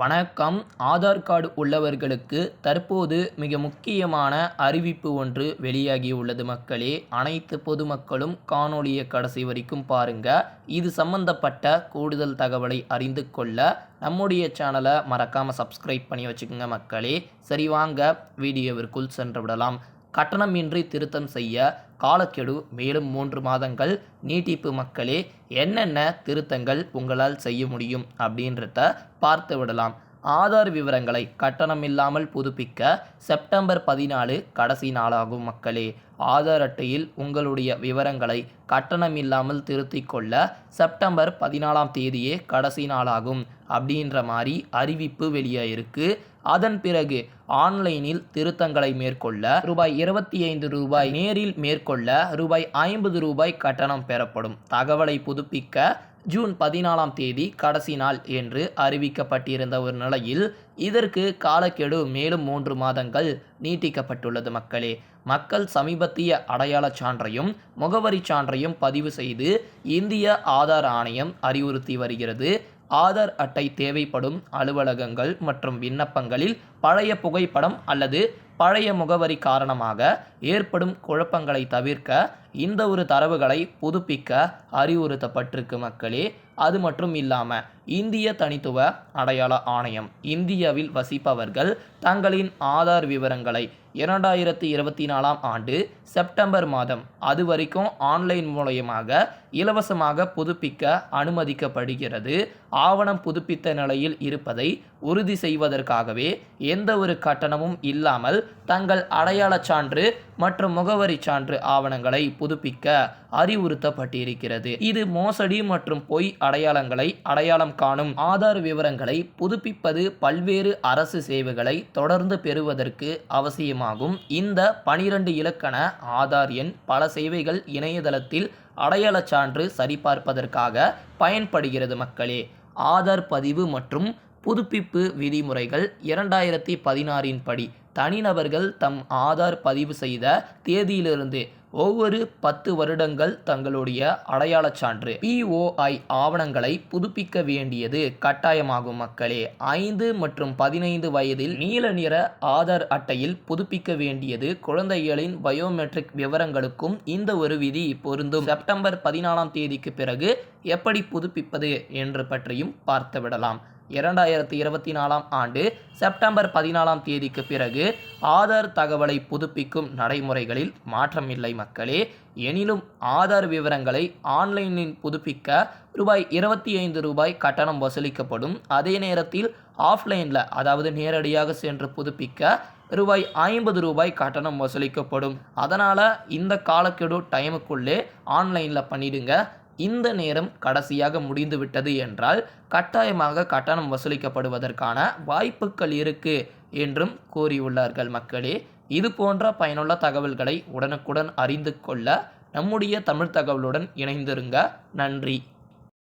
வணக்கம். ஆதார் கார்டு உள்ளவர்களுக்கு தற்போது மிக முக்கியமான அறிவிப்பு ஒன்று வெளியாகியுள்ளது மக்களே. அனைத்து பொதுமக்களும் காணொளியை கடைசி வரைக்கும் பாருங்க. இது சம்பந்தப்பட்ட கூடுதல் தகவலை அறிந்து கொள்ள நம்முடைய சேனலை மறக்காமல் சப்ஸ்கிரைப் பண்ணி வச்சுக்கோங்க மக்களே. சரி வாங்க வீடியோவிற்குள் சென்று விடலாம். கட்டணமின்றி திருத்தம் செய்ய காலக்கெடு மேலும் மூன்று மாதங்கள். நீட்டிப்பு மக்களே என்னென்ன திருத்தங்கள் உங்களால் செய்ய முடியும் அப்படின்றத பார்த்து விடலாம். ஆதார் விவரங்களை கட்டணம் இல்லாமல் புதுப்பிக்க செப்டம்பர் பதினாலு கடைசி நாளாகும் மக்களே. ஆதார் அட்டையில் உங்களுடைய விவரங்களை கட்டணம் இல்லாமல் திருத்திக் கொள்ள செப்டம்பர் பதினாலாம் தேதியே கடைசி நாளாகும் அப்படின்ற மாதிரி அறிவிப்பு வெளியாயிருக்கு. அதன் பிறகு ஆன்லைனில் திருத்தங்களை மேற்கொள்ள ரூபாய் இருபத்தி ஐந்து ரூபாய் நேரில் மேற்கொள்ள ரூபாய் ஐம்பது ரூபாய் கட்டணம் பெறப்படும். தகவலை புதுப்பிக்க ஜூன் பதினாலாம் தேதி கடைசி நாள் என்று அறிவிக்கப்பட்டிருந்த ஒரு நிலையில் இதற்கு காலக்கெடு மேலும் மூன்று மாதங்கள் நீட்டிக்கப்பட்டுள்ளது மக்களே. மக்கள் சமீபத்திய அடையாளச் சான்றையும் முகவரி சான்றையும் பதிவு செய்து இந்திய ஆதார் ஆணையம் அறிவுறுத்தி வருகிறது. ஆதார் அட்டை தேவைப்படும் அலுவலகங்கள் மற்றும் விண்ணப்பங்களில் பழைய புகைப்படம் அல்லது பழைய முகவரி காரணமாக ஏற்படும் குழப்பங்களை தவிர்க்க இந்த ஒரு தரவுகளை புதுப்பிக்க அறிவுறுத்தப்பட்டிருக்கு மக்களே. அது மட்டும் இல்லாமல் இந்திய தனித்துவ அடையாள ஆணையம் இந்தியாவில் வசிப்பவர்கள் தங்களின் ஆதார் விவரங்களை இரண்டாயிரத்தி இருபத்தி நாலாம் ஆண்டு செப்டம்பர் மாதம் அது வரைக்கும் ஆன்லைன் மூலயமாக இலவசமாக புதுப்பிக்க அனுமதிக்கப்படுகிறது. ஆவணம் புதுப்பித்த நிலையில் இருப்பதை உறுதி செய்வதற்காகவே எந்த ஒரு கட்டணமும் இல்லாமல் தங்கள் அடையாளச் சான்று மற்றும் முகவரி சான்று ஆவணங்களை புதுப்பிக்க அறிவுறுத்தப்பட்டிருக்கிறது. இது மோசடி மற்றும் பொய் அடையாளங்களை அடையாளம் காணும் ஆதார் விவரங்களை புதுப்பிப்பது பல்வேறு அரசு சேவைகளை தொடர்ந்து பெறுவதற்கு அவசியமாகும். இந்த பனிரெண்டு இலக்கண ஆதார் எண் பல சேவைகள் இணையதளத்தில் அடையாளச் சான்று சரிபார்ப்பதற்காக பயன்படுகிறது மக்களே. ஆதார் பதிவு மற்றும் புதுப்பிப்பு விதிமுறைகள் இரண்டாயிரத்தி பதினாறின் படி. தனிநபர்கள் தம் ஆதார் பதிவு செய்த தேதியிலிருந்து ஒவ்வொரு பத்து வருடங்கள் தங்களுடைய அடையாளச் சான்று. பிஓஐ ஆவணங்களை புதுப்பிக்க வேண்டியது கட்டாயமாகும் மக்களே. ஐந்து மற்றும் பதினைந்து வயதில் நீல நிற ஆதார் அட்டையில் புதுப்பிக்க வேண்டியது குழந்தைகளின் பயோமெட்ரிக் விவரங்களுக்கும் இந்த ஒரு விதி பொருந்தும். செப்டம்பர் பதினாலாம் தேதிக்கு பிறகு எப்படி புதுப்பிப்பது என்று பற்றியும் பார்த்து விடலாம் இரண்டாயிரத்தி இருபத்தி நாலாம் ஆண்டு செப்டம்பர் பதினாலாம் தேதிக்கு பிறகு ஆதார் தகவலை புதுப்பிக்கும் நடைமுறைகளில் மாற்றம் இல்லை மக்களே. எனினும் ஆதார் விவரங்களை ஆன்லைனில் புதுப்பிக்க ரூபாய் இருபத்தி ஐந்து ரூபாய் கட்டணம் வசூலிக்கப்படும். அதே நேரத்தில் ஆஃப்லைனில் அதாவது நேரடியாக சென்று புதுப்பிக்க ரூபாய் ஐம்பது ரூபாய் கட்டணம் வசூலிக்கப்படும். அதனால் இந்த காலக்கெடு டைமுக்குள்ளே ஆன்லைனில் பண்ணிடுங்க. இந்த நேரம் கடைசியாக முடிந்துவிட்டது என்றால் கட்டாயமாக கட்டணம் வசூலிக்கப்படுவதற்கான வாய்ப்புகள் இருக்கு என்றும் கூறியுள்ளார்கள் மக்களே. இது போன்ற பயனுள்ள தகவல்களை உடனுக்குடன் அறிந்து கொள்ள நம்முடைய தமிழ் தகவலுடன் இணைந்திருங்க. நன்றி.